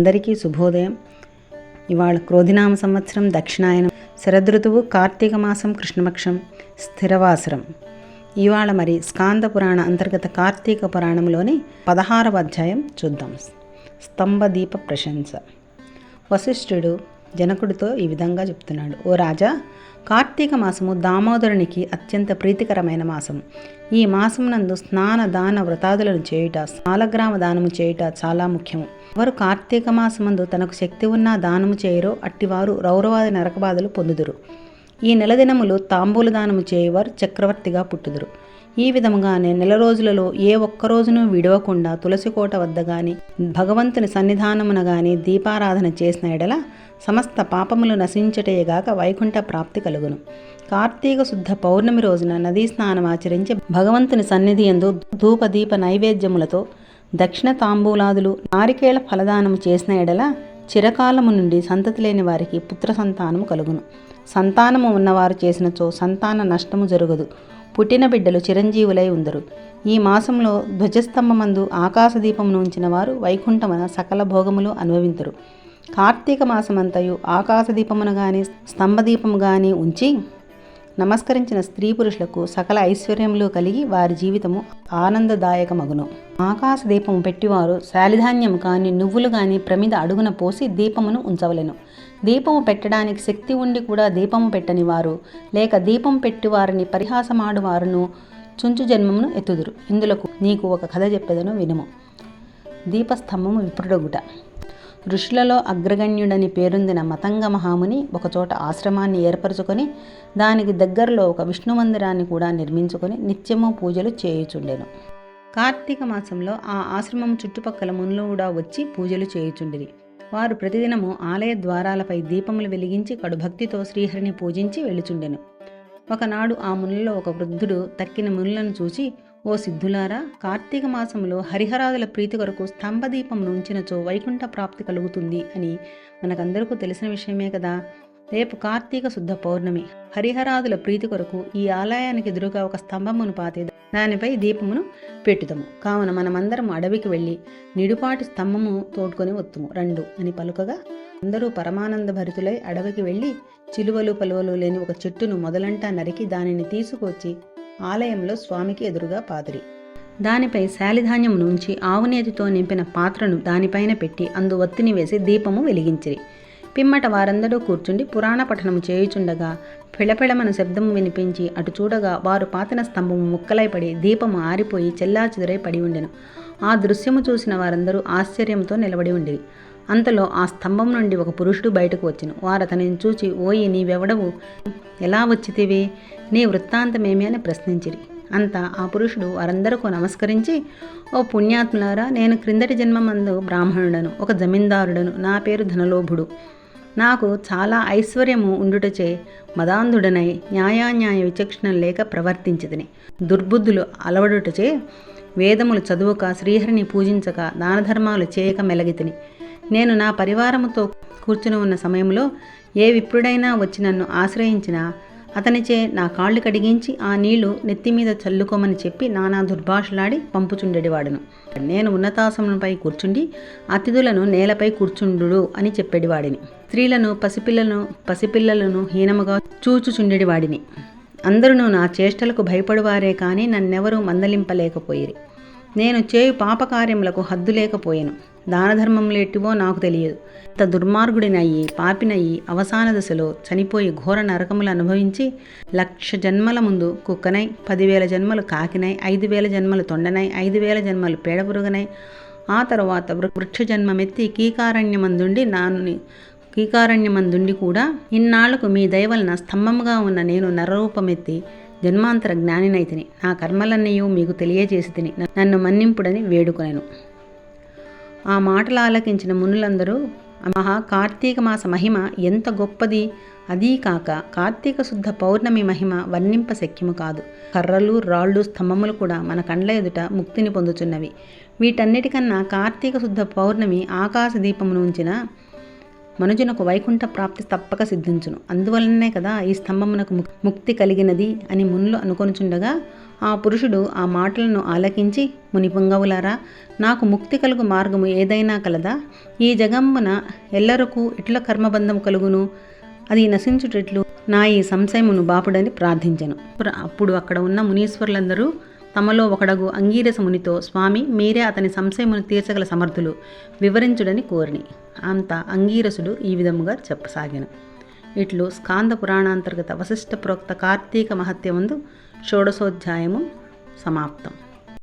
అందరికీ శుభోదయం. ఇవాళ క్రోధినామ సంవత్సరం దక్షిణాయనం శరదృతువు కార్తీక మాసం కృష్ణపక్షం స్థిరవాసరం. ఇవాళ మరి స్కాంద పురాణ అంతర్గత కార్తీక పురాణంలోని పదహారవ అధ్యాయం చూద్దాం. స్తంభ దీప ప్రశంస. వశిష్ఠుడు జనకుడితో ఈ విధంగా చెప్తున్నాడు. ఓ రాజా కార్తీక మాసము దామోదరునికి అత్యంత ప్రీతికరమైన మాసం ఈ మాసం నందు స్నాన దాన వ్రతాదులను చేయుట సాలగ్రామ దానము చేయుట చాలా ముఖ్యము. ఎవరు కార్తీక మాసమందు తనకు శక్తి ఉన్న దానము చేయరో అట్టివారు రౌరవాది నరకబాధలు పొందుదురు. ఈ నెల దినములు తాంబూల దానము చేయవారు చక్రవర్తిగా పుట్టుదురు. ఈ విధముగానే నెల రోజులలో ఏ ఒక్క రోజును విడవకుండా తులసికోట వద్ద గాని భగవంతుని సన్నిధానమున గాని దీపారాధన చేసిన ఎడల సమస్త పాపములు నశించటేగాక వైకుంఠ ప్రాప్తి కలుగును. కార్తీక శుద్ధ పౌర్ణమి రోజున నదీ స్నానం ఆచరించి భగవంతుని సన్నిధి ఎందు ధూపదీప నైవేద్యములతో దక్షిణ తాంబూలాదులు నారికేళ ఫలదానము చేసిన ఎడల చిరకాలము నుండి సంతతి లేని వారికి పుత్ర సంతానము కలుగును. సంతానము ఉన్నవారు చేసినచో సంతాన నష్టము జరగదు. పుట్టిన బిడ్డలు చిరంజీవులై ఉందరు. ఈ మాసంలో ధ్వజస్తంభమందు ఆకాశదీపమును ఉంచిన వారు వైకుంఠమున సకల భోగములు అనుభవింతురు. కార్తీక మాసమంతయు ఆకాశదీపమును గాని స్తంభదీపము గాని ఉంచి నమస్కరించిన స్త్రీ పురుషులకు సకల ఐశ్వర్యములు కలిగి వారి జీవితము ఆనందదాయకమగును. ఆకాశ దీపము పెట్టివారు శాలిధాన్యం కాని నువ్వులు కాని ప్రమిద అడుగున పోసి దీపమును ఉంచవలెను. దీపము పెట్టడానికి శక్తి ఉండి కూడా దీపము పెట్టని వారు లేక దీపం పెట్టి వారిని పరిహాసమాడు వారును చుంచు జన్మమును ఎత్తుదురు. ఇందులకు నీకు ఒక కథ చెప్పేదను వినుము. దీపస్తంభము విప్రుడగుట. ఋషులలో అగ్రగణ్యుడని పేరొందిన మతంగ మహాముని ఒకచోట ఆశ్రమాన్ని ఏర్పరచుకొని దానికి దగ్గరలో ఒక విష్ణు మందిరాన్ని కూడా నిర్మించుకొని నిత్యము పూజలు చేయుచుండెను. కార్తీక మాసంలో ఆ ఆశ్రమం చుట్టుపక్కల మునులు కూడా వచ్చి పూజలు చేయుచుండిరి. వారు ప్రతిదినము ఆలయ ద్వారాలపై దీపములు వెలిగించి కడుభక్తితో శ్రీహరిని పూజించి వెళుచుండెను ఒకనాడు ఆ మునులలో ఒక వృద్ధుడు తక్కిన మునులను చూసి ఓ సిద్ధులారా కార్తీక మాసంలో హరిహరాదుల ప్రీతి కొరకు స్తంభదీపం ఉంచినచో వైకుంఠ ప్రాప్తి కలుగుతుంది అని మనకందరికీ తెలిసిన విషయమే కదా. రేపు కార్తీక శుద్ధ పౌర్ణమి. హరిహరాదుల ప్రీతి కొరకు ఈ ఆలయానికి ఎదురుగా ఒక స్తంభమును పాతే దానిపై దీపమును పెట్టుదము. కావున మనమందరం అడవికి వెళ్ళి నిడుపాటి స్తంభము తోడుకొని వత్తుము. రెండు అని పలుకగా అందరూ పరమానంద భరితులై అడవికి వెళ్ళి చిలువలు పలువలు లేని ఒక చెట్టును మొదలంటా నరికి దానిని తీసుకొచ్చి ఆలయంలో స్వామికి ఎదురుగా పాదిరి. దానిపై శాలిధాన్యం నుంచి ఆవునేతితో నింపిన పాత్రను దానిపైన పెట్టి అందు ఒత్తిని వేసి దీపము వెలిగించిరి. పిమ్మట వారందరూ కూర్చుండి పురాణ పఠనము చేయుచుండగా పిళపిళమన శబ్దము వినిపించి అటు చూడగా వారు పాతిన స్తంభము ముక్కలై పడి దీపము ఆరిపోయి చెల్లాచెదురై పడి ఉండెను. ఆ దృశ్యము చూసిన వారందరూ ఆశ్చర్యంతో నిలబడి ఉండిరి. అంతలో ఆ స్తంభం నుండి ఒక పురుషుడు బయటకు వచ్చెను. వారు అతనిని చూచి ఓయి నీవెవడవు? ఎలా వచ్చితివి? నీ వృత్తాంతమేమి? అని ప్రశ్నించిరి. అంతా ఆ పురుషుడు వారందరకు నమస్కరించి ఓ పుణ్యాత్ములారా నేను క్రిందటి జన్మమందు బ్రాహ్మణుడను ఒక జమీందారుడను నా పేరు ధనలోభుడు. నాకు చాలా ఐశ్వర్యము ఉండుటచే మదాంధుడనై న్యాయాన్యాయ విచక్షణ లేక ప్రవర్తించదని దుర్బుద్ధులు అలవడుటచే వేదములు చదువుక శ్రీహరిని పూజించక దానధర్మాలు చేయక మెలగితిని. నేను నా పరివారముతో కూర్చుని ఉన్న సమయంలో ఏ విప్రుడైనా వచ్చి నన్ను ఆశ్రయించినా అతనిచే నా కాళ్ళు కడిగించి ఆ నీళ్ళు నెత్తి మీద చల్లుకోమని చెప్పి నానా దుర్భాషలాడి పంపుచుండెడివాడును నేను ఉన్నతాసనంపై కూర్చుండి అతిథులను నేలపై కూర్చుండు అని చెప్పేడివాడిని స్త్రీలను పసిపిల్లను పసిపిల్లలను హీనముగా చూచుచుండెడివాడిని అందరూ నా చేష్టలకు భయపడువారే కానీ నన్నెవరూ మందలింపలేకపోయిరి. నేను చేయు పాపకార్యములకు హద్దు లేకపోయాను. దానధర్మములెట్టివో నాకు తెలియదు. ఇంత దుర్మార్గుడినయ్యి పాపినయ్యి అవసాన దశలో చనిపోయి ఘోర నరకములు అనుభవించి లక్ష జన్మల ముందు కుక్కనై పదివేల జన్మలు కాకినై ఐదు వేల జన్మలు తొండనై ఐదు వేల జన్మలు పేడపురుగనై ఆ తరువాత వృక్ష జన్మమెత్తి కీకారణ్యమందుండి నాను కీకారణ్యమందుండి కూడా ఇన్నాళ్ళకు మీ దయవలన స్తంభముగా ఉన్న నేను నరరూపమెత్తి జన్మాంతర జ్ఞానినైతిని. నా కర్మలన్నయూ మీకు తెలియజేసి తిని నన్ను మన్నింపుడని వేడుకొనెను. ఆ మాటలు ఆలకించిన మునులందరూ మహా కార్తీక మాస మహిమ ఎంత గొప్పది! అదీ కాక కార్తీక శుద్ధ పౌర్ణమి మహిమ వర్ణింప శక్యము కాదు. కర్రలు రాళ్ళు స్తంభములు కూడా మన కండ్ల ఎదుట ముక్తిని పొందుచున్నవి. వీటన్నిటికన్నా కార్తీక శుద్ధ పౌర్ణమి ఆకాశ దీపమును ఉంచిన మనుజునకు వైకుంఠ ప్రాప్తి తప్పక సిద్ధించును. అందువలనే కదా ఈ స్తంభమునకు ముక్తి కలిగినది అని మునులు అనుకొనుచుండగా ఆ పురుషుడు ఆ మాటలను ఆలకించి మునిపుంగవులారా నాకు ముక్తి కలుగు మార్గము ఏదైనా కలదా? ఈ జగమ్మున ఎల్లరకు ఇట్ల కర్మబంధం కలుగును? అది నశించుటట్లు నా ఈ సంశయమును బాపుడని ప్రార్థించెను. అప్పుడు అక్కడ ఉన్న మునీశ్వరులందరూ తమలో ఒకడగు అంగీరస మునితో స్వామి మీరే అతని సంశయమును తీర్చగల సమర్థులు. వివరించుడని కోరిని. అంత అంగీరసుడు ఈ విధముగా చెప్పసాగాను. ఇట్లు స్కాంద పురాణాంతర్గత వశిష్ఠ ప్రోక్త కార్తీక మహత్యముందు షోడశోధ్యాయము సమాప్తం.